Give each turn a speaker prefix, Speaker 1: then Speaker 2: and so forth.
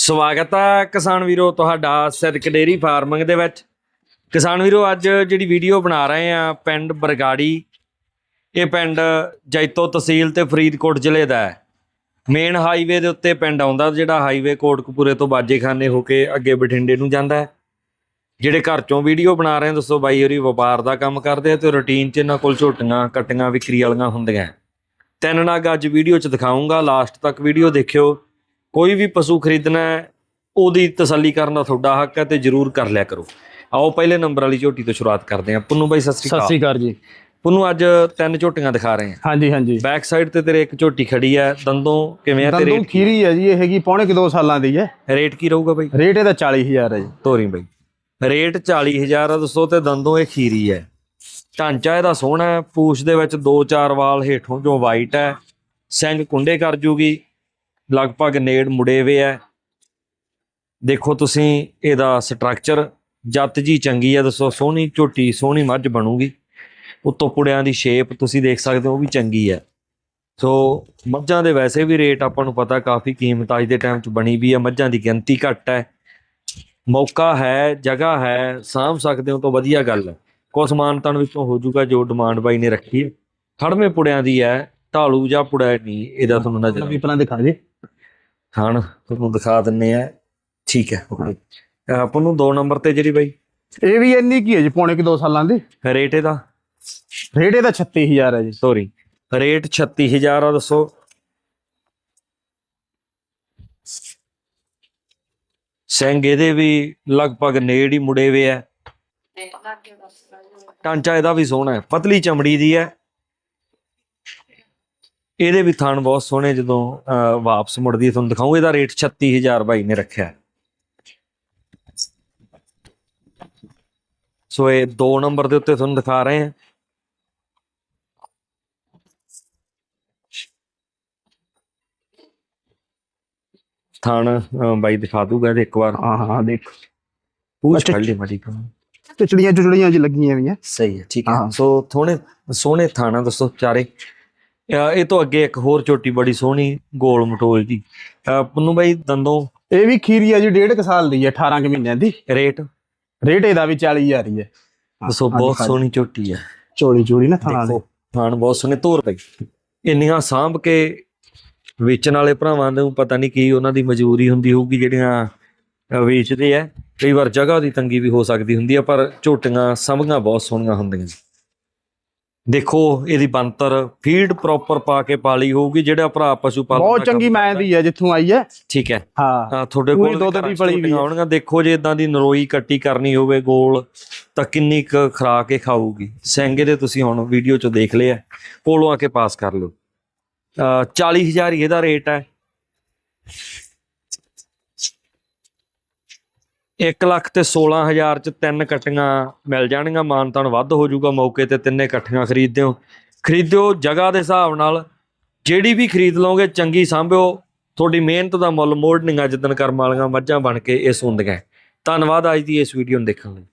Speaker 1: ਸਵਾਗਤ ਹੈ ਕਿਸਾਨ ਵੀਰੋ ਤੁਹਾਡਾ ਸਿਰਕ ਡੇਰੀ ਫਾਰਮਿੰਗ ਦੇ ਵਿੱਚ। ਕਿਸਾਨ ਵੀਰੋ, ਅੱਜ ਜਿਹੜੀ ਵੀਡੀਓ ਬਣਾ ਰਹੇ ਆ ਪਿੰਡ ਬਰਗਾੜੀ, ਇਹ ਪਿੰਡ ਜੈਤੋ ਤਹਿਸੀਲ ਤੇ ਫਰੀਦਕੋਟ ਜ਼ਿਲ੍ਹੇ ਦਾ ਹੈ। ਮੇਨ ਹਾਈਵੇ ਦੇ ਉੱਤੇ ਪਿੰਡ ਆਉਂਦਾ, ਜਿਹੜਾ ਹਾਈਵੇ ਕੋਟਕਪੂਰੇ ਤੋਂ ਬਾਜੇਖਾਨੇ ਹੋ ਕੇ ਅੱਗੇ ਬਠਿੰਡੇ ਨੂੰ ਜਾਂਦਾ ਹੈ। ਜਿਹੜੇ ਘਰ ਚੋਂ ਵੀਡੀਓ ਬਣਾ ਰਹੇ ਦੱਸੋ ਬਾਈ ਹੋਰੀ ਵਪਾਰ ਦਾ ਕੰਮ ਕਰਦੇ ਆ ਤੇ ਰੁਟੀਨ 'ਚ ਇਹਨਾਂ ਕੋਲ ਝੋਟੀਆਂ, ਕੱਟੀਆਂ, ਵਿਕਰੀ ਵਾਲੀਆਂ ਹੁੰਦੀਆਂ ਤਿੰਨ ਨਾਗ ਅੱਜ ਵੀਡੀਓ 'ਚ ਦਿਖਾਉਂਗਾ ਲਾਸਟ ਤੱਕ ਵੀਡੀਓ ਦੇਖਿਓ। ਕੋਈ ਵੀ ਪਸ਼ੂ ਖਰੀਦਣਾ ਉਹਦੀ ਤਸੱਲੀ ਕਰਨ ਦਾ ਤੁਹਾਡਾ ਹੱਕ ਹੈ ਤੇ ਜਰੂਰ ਕਰ ਲਿਆ ਕਰੋ। ਆਓ ਪਹਿਲੇ ਨੰਬਰ ਵਾਲੀ ਝੋਟੀ ਤੋਂ ਸ਼ੁਰੂਆਤ ਕਰਦੇ ਹਾਂ। ਪੁੰਨੂ ਬਾਈ ਸਤਿ ਸ਼੍ਰੀ
Speaker 2: ਸਤਿ
Speaker 1: ਅਕਾਲ
Speaker 2: ਸ੍ਰੀ ਅਕਾਲ ਜੀ।
Speaker 1: ਪੁੰਨੂ ਅੱਜ ਤਿੰਨ ਝੋਟੀਆਂ ਦਿਖਾ ਰਹੇ ਹਾਂ।
Speaker 2: ਹਾਂਜੀ ਹਾਂਜੀ।
Speaker 1: ਬੈਕ ਸਾਈਡ ਤੇ ਤੇਰੇ ਇੱਕ ਝੋਟੀ ਖੜੀ ਹੈ। ਦੰਦੋਂ ਕਿਵੇਂ ਆ ਤੇ
Speaker 2: ਦੰਦੋਂ ਖੀਰੀ ਹੈ ਜੀ ਇਹ ਹੈਗੀ ਪੌਣੇ ਕਿ 2 ਸਾਲਾਂ ਦੀ ਹੈ।
Speaker 1: ਰੇਟ ਕੀ ਰਹੂਗਾ ਬਾਈ?
Speaker 2: ਰੇਟ ਇਹਦਾ 40000 ਹੈ ਜੀ।
Speaker 1: ਤੋਰੀ ਬਾਈ। ਰੇਟ 40000 ਆ ਦੱਸੋ ਤੇ ਦੰਦੋਂ ਇਹ ਖੀਰੀ ਹੈ। ਢਾਂਚਾ ਇਹਦਾ ਸੋਹਣਾ ਹੈ। ਪੂਛ ਦੇ ਵਿੱਚ ਦੋ ਚਾਰ ਵਾਲ ਹੇਠੋਂ ਜੋ ਵਾਈਟ ਹੈ ਸਿੰਘ ਕੁੰਡੇ ਕਰ ਜੂਗੀ। ਲਗਭਗ ਨੇੜ ਮੁੜੇ ਵੇ ਹੈ। ਦੇਖੋ ਤੁਸੀਂ ਇਹਦਾ ਸਟਰਕਚਰ ਜੱਤ ਜੀ ਚੰਗੀ ਹੈ, ਦੱਸੋ, ਸੋਹਣੀ ਝੋਟੀ, ਸੋਹਣੀ ਮੱਝ ਬਣੂਗੀ। ਉੱਤੋਂ ਪੁੜਿਆਂ ਦੀ ਸ਼ੇਪ ਤੁਸੀਂ ਦੇਖ ਸਕਦੇ ਹੋ, ਉਹ ਵੀ ਚੰਗੀ ਹੈ। ਸੋ ਮੱਝਾਂ ਦੇ ਵੈਸੇ ਵੀ ਰੇਟ ਆਪਾਂ ਨੂੰ ਪਤਾ ਕਾਫੀ ਕੀਮਤ ਅੱਜ ਦੇ ਟਾਈਮ 'ਚ ਬਣੀ ਵੀ ਹੈ। ਮੱਝਾਂ ਦੀ ਗਿਣਤੀ ਘੱਟ ਹੈ। ਮੌਕਾ ਹੈ, ਜਗ੍ਹਾ ਹੈ, ਸਾਂਭ ਸਕਦੇ ਹੋ ਤਾਂ ਵਧੀਆ ਗੱਲ ਹੈ। ਕੁਛ ਮਾਨਤਨ ਵਿੱਚੋਂ ਹੋ ਜਾਊਗਾ ਜੋ ਡਿਮਾਂਡ ਬਾਈ ਨੇ ਰੱਖੀ ਹੈ। ਖੜਵੇਂ ਪੁੜਿਆਂ ਦੀ ਹੈ। ਢਾਲੂ ਜਾਂ ਪੁੜਾ ਨਹੀਂ ਇਹਦਾ ਤੁਹਾਨੂੰ ਨਜ਼ਰ
Speaker 2: ਨਵੀਂ ਪਲਾਂ ਦਿਖਾ ਦੇ।
Speaker 1: ਖਾਣ ਤੁਹਾਨੂੰ ਦਿਖਾ ਦਿੰਨੇ ਆ। ਠੀਕ ਹੈ ਓਕੇ ਆਪਾਂ ਨੂੰ 2 ਨੰਬਰ ਤੇ ਜਿਹੜੀ ਬਾਈ।
Speaker 2: ਇਹ ਵੀ ਇੰਨੀ ਕੀ ਹੈ ਜੀ ਪੌਣੇ ਕਿ 2 ਸਾਲਾਂ ਦੀ?
Speaker 1: ਰੇਟ ਇਹਦਾ?
Speaker 2: ਰੇਟ ਇਹਦਾ 36000 ਹੈ ਜੀ।
Speaker 1: ਸੋਰੀ ਰੇਟ 36000 ਆ ਦੱਸੋ। ਸਿੰਘ ਇਹਦੇ ਵੀ ਲਗਭਗ ਨੇੜ ਹੀ ਮੁੜੇ ਵੇ ਆ। ਟਾਂਚਾ ਇਹਦਾ ਵੀ ਸੋਹਣਾ ਹੈ। ਪਤਲੀ ਚਮੜੀ ਦੀ ਹੈ। ਇਹਦੇ ਵੀ ਥਣ ਬਹੁਤ ਸੋਹਣੇ ਜਦੋਂ ਵਾਪਸ ਮੁੜਦੀ ਤੁਹਾਨੂੰ ਦਿਖਾਉਂ ਇਹਦਾ ਰੇਟ 36000 ਬਾਈ ਨੇ ਰੱਖਿਆ। ਸੋ ਇਹ 2 ਨੰਬਰ ਦੇ ਉੱਤੇ ਤੁਹਾਨੂੰ ਦਿਖਾ ਰਹੇ ਹਾਂ ਥਣ ਬਾਈ ਦਿਖਾ ਦੂਗਾ ਤੇ ਇੱਕ ਵਾਰ
Speaker 2: ਹਾਂ ਹਾਂ ਦੇਖ
Speaker 1: ਪੂਛ। ਫੜ ਲਈ ਮਾੜੀ ਕੁ।
Speaker 2: ਚਿੜੀਆਂ ਚੁੜੀਆਂ ਜੀ ਲੱਗੀਆਂ ਵੀ ਹੈ
Speaker 1: ਸਹੀ ਹੈ ਠੀਕ ਹੈ। ਸੋ ਥੋੜੇ ਸੋਹਣੇ ਥਾਣਾ ਦੱਸੋ ਚਾਰੇ ਇਹ ਤੋਂ ਅੱਗੇ ਇੱਕ ਹੋਰ ਚੋਟੀ ਬੜੀ ਸੋਹਣੀ ਗੋਲ ਮਟੋਲ ਜੀ। ਪੁੰਨੂ ਬਾਈ ਦੰਦੋਂ?
Speaker 2: ਇਹ ਵੀ ਖੀਰੀ ਹੈ ਜੀ ਡੇਢ ਕੁ ਸਾਲ ਦੀ ਹੈ 18 ਕੁ ਮਹੀਨਿਆਂ ਦੀ।
Speaker 1: ਰੇਟ?
Speaker 2: ਰੇਟ ਇਹਦਾ ਵੀ 40000 ਹੀ ਹੈ
Speaker 1: ਦੱਸੋ ਬਹੁਤ ਸੋਹਣੀ ਚੋਟੀ ਹੈ
Speaker 2: ਚੋਲੀ ਚੋਲੀ ਨਾ ਥਾਣਾ ਦੇ।
Speaker 1: ਥਾਣ ਬਹੁਤ ਸੋਹਣੇ ਤੋਰ ਪਈ। ਇੰਨੀਆਂ ਸਾਂਭ ਕੇ ਵੇਚਣ ਵਾਲੇ ਭਰਾਵਾਂ ਨੂੰ ਪਤਾ ਨਹੀਂ ਕੀ ਉਹਨਾਂ ਦੀ ਮਜਬੂਰੀ ਹੁੰਦੀ ਹੋਊਗੀ ਜਿਹੜੀਆਂ ਵੇਚਦੇ ਆ। ਕਈ ਵਾਰ ਜਗ੍ਹਾ ਦੀ ਤੰਗੀ ਵੀ ਹੋ ਸਕਦੀ ਹੁੰਦੀ ਆ ਪਰ ਝੋਟੀਆਂ ਸੰਭੀਆਂ ਬਹੁਤ ਸੋਹਣੀਆਂ ਹੁੰਦੀਆਂ ਦੇਖੋ ਇਹਦੀ ਬੰਤਰ ਫੀਡ ਪ੍ਰੋਪਰ ਪਾ ਕੇ ਪਾਲੀ ਹੋਊਗੀ ਜਿਹੜਾ ਭਰਾ ਪਸ਼ੂ ਪਾਲਣ
Speaker 2: ਬਹੁਤ ਚੰਗੀ ਮੈਂ। ਦੀ ਹੈ ਜਿੱਥੋਂ ਆਈ ਹੈ।
Speaker 1: ਠੀਕ ਹੈ।
Speaker 2: ਹਾਂ
Speaker 1: ਤੁਹਾਡੇ ਕੋਲ
Speaker 2: ਦੁੱਧ ਦੀ ਪਲੀ ਵੀ।
Speaker 1: ਆਉਣਗੀਆਂ। ਦੇਖੋ ਜੇ ਇਦਾਂ ਦੀ ਨਰੋਈ ਕੱਟੀ ਕਰਨੀ ਹੋਵੇ ਗੋਲ ਤਾਂ ਕਿੰਨੀ ਕੁ ਖਰਾ ਕੇ ਖਾਊਗੀ। ਸਿੰਗੇ ਦੇ ਤੁਸੀਂ ਹੁਣ ਵੀਡੀਓ ਚ ਦੇਖ ਲਿਆ। ਕੋਲੋਂ ਆ ਕੇ ਪਾਸ ਕਰ ਲਓ। ਅਹ 40000 ਹੀ ਇਹਦਾ ਰੇਟ ਹੈ। 1 ਲੱਖ ਤੇ 16000 ਚ ਤਿੰਨ ਕਟੀਆਂ ਮਿਲ ਜਾਣਗੀਆਂ ਮਾਨਤਾਨ ਵੱਧ ਹੋ ਜਾਊਗਾ ਮੌਕੇ ਤੇ ਤਿੰਨੇ ਇਕੱਠੀਆਂ ਖਰੀਦ ਦਿਓ ਖਰੀਦਿਓ ਜਗ੍ਹਾ ਦੇ ਹਿਸਾਬ ਨਾਲ, ਜਿਹੜੀ ਵੀ ਖਰੀਦ ਲਓਗੇ ਚੰਗੀ ਸਾਂਭਿਓ। ਤੁਹਾਡੀ ਮਿਹਨਤ ਦਾ ਮੁੱਲ ਮੋੜਨੀਆਂ ਜਿੱਦਣ ਕਰਮ ਵਾਲੀਆਂ ਮੱਝਾਂ ਬਣ ਕੇ ਇਹ ਸੁੰਦੀਆਂ। ਧੰਨਵਾਦ ਅੱਜ ਦੀ ਇਸ ਵੀਡੀਓ ਨੂੰ ਦੇਖਣ ਲਈ।